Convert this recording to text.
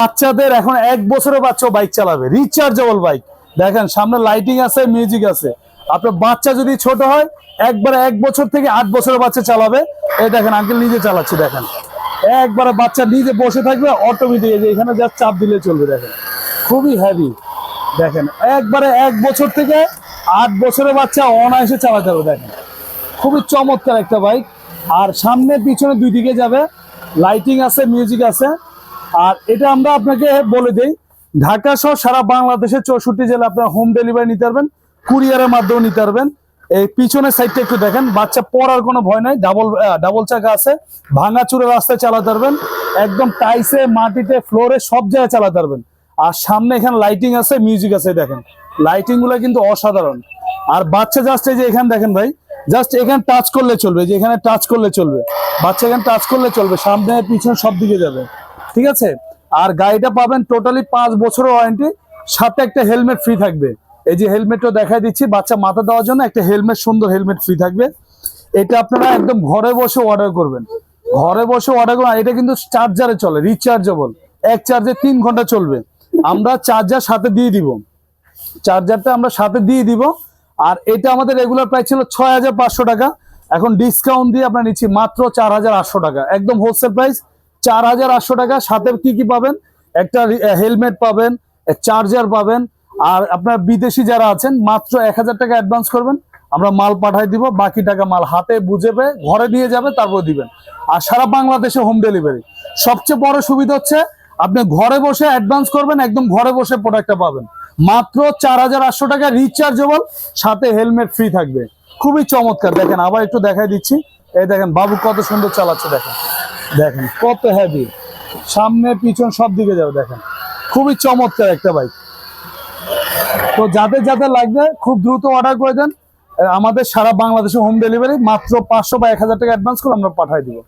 বাচ্চাদের এখন এক বছরের বাচ্চা বাইক চালাবে। Rechargeable bike. দেখেন, সামনে লাইটিং আছে মিউজিক আছে। আপনার বাচ্চা যদি ছোট হয়, একবারে এক বছর থেকে আট বছরের বাচ্চা চালাবে। এই দেখেন আঙ্কেল নিজে চালাচ্ছে, দেখেন। একবারে বাচ্চা নিজে বসে থাকবে অটোমেটিক এখানে যা চাপ দিলে চলবে, দেখেন। খুবই হ্যাভি দেখেন, একবারে এক বছর থেকে আট বছরের বাচ্চা অনায়াসে চালাতে হবে, দেখেন। খুবই চমৎকার একটা বাইক আর সামনে, পিছনে দুই দিকে যাবে। লাইটিং আছে মিউজিক আছে। আর এটা আমরা আপনাকে বলে দিই, ঢাকা সহ সারা বাংলাদেশের চৌষট্টি জেলা আপনার হোম ডেলিভারি নিতে পারবেন কুরিয়ারের মাধ্যমে নিতে পারবেন। এই পিছনের সাইডটা একটু দেখেন, বাচ্চা পড়ার কোনো ভয় নাই ডাবল ডাবল চাকা আছে ভাঙা চুরে রাস্তায় চালাতে পারবেন, একদম টাইসে মাটিতে ফ্লোরে সব জায়গায় চালাতে পারবেন। আর সামনে এখানে লাইটিং আছে মিউজিক আছে, দেখেন। লাইটিংগুলো কিন্তু অসাধারণ। আর বাচ্চা জাস্ট এই যে এখানে দেখেন ভাই জাস্ট এখানে টাচ করলে চলবে, যে এখানে টাচ করলে চলবে। বাচ্চা এখানে টাচ করলে চলবে, সামনে, পিছনে সব দিকে যাবে। ঠিক আছে? আর গাড়িটা পাবেন টোটালি পাঁচ বছরের ওয়ারেন্টি সাথে একটা হেলমেট ফ্রি থাকবে। এই যে হেলমেটও দেখাই দিচ্ছি, বাচ্চা মাথা দেওয়ার জন্য একটা হেলমেট সুন্দর হেলমেট ফ্রি থাকবে। এটা আপনারা একদম ঘরে বসে অর্ডার করবেন। ঘরে বসে অর্ডার করবেন এটা কিন্তু চার্জারে চলে রিচার্জেবল এক চার্জে তিন ঘণ্টা চলবে। আমরা চার্জার সাথে দিয়ে দিব। চার্জারটা আমরা সাথে দিয়ে দিব। আর এটা আমাদের রেগুলার প্রাইস ছিল ছয় হাজার পাঁচশো টাকা। এখন ডিসকাউন্ট দিয়ে আমরা নিচ্ছি মাত্র চার হাজার আটশো টাকা। একদম হোলসেল প্রাইস চার হাজার আটশো টাকা। সাথে কি কি পাবেন? একটা হেলমেট পাবেন চার্জার পাবেন, আর আপনার বিদেশি যারা আছেন, মাত্র এক হাজার টাকা অ্যাডভান্স করবেন। আমরা মাল পাঠাই দিব, বাকি টাকা মাল হাতে বুঝে পেয়ে ঘরে নিয়ে যাবে, তারপর দিবেন। আর সারা বাংলাদেশে হোম ডেলিভারি সবচেয়ে বড় সুবিধা হচ্ছে, আপনি ঘরে বসে অ্যাডভান্স করবেন, একদম ঘরে বসে প্রোডাক্টটা পাবেন। মাত্র চার হাজার আটশো টাকা রিচার্জেবল সাথে হেলমেট ফ্রি থাকবে। খুবই চমৎকার। দেখেন, আবার একটু দেখাই দিচ্ছি। এই দেখেন, বাবু কত সুন্দর চালাচ্ছে, দেখেন। দেখেন কত হেভি সামনে, পিছন সব দিকে যাবে, দেখেন। খুবই চমৎকার একটা বাইক তো যাদের যাতে লাগবে, খুব দ্রুত অর্ডার করে দেন। আমাদের সারা বাংলাদেশে হোম ডেলিভারি মাত্র পাঁচশো বা এক হাজার টাকা অ্যাডভান্স করে আমরা পাঠাই দিব।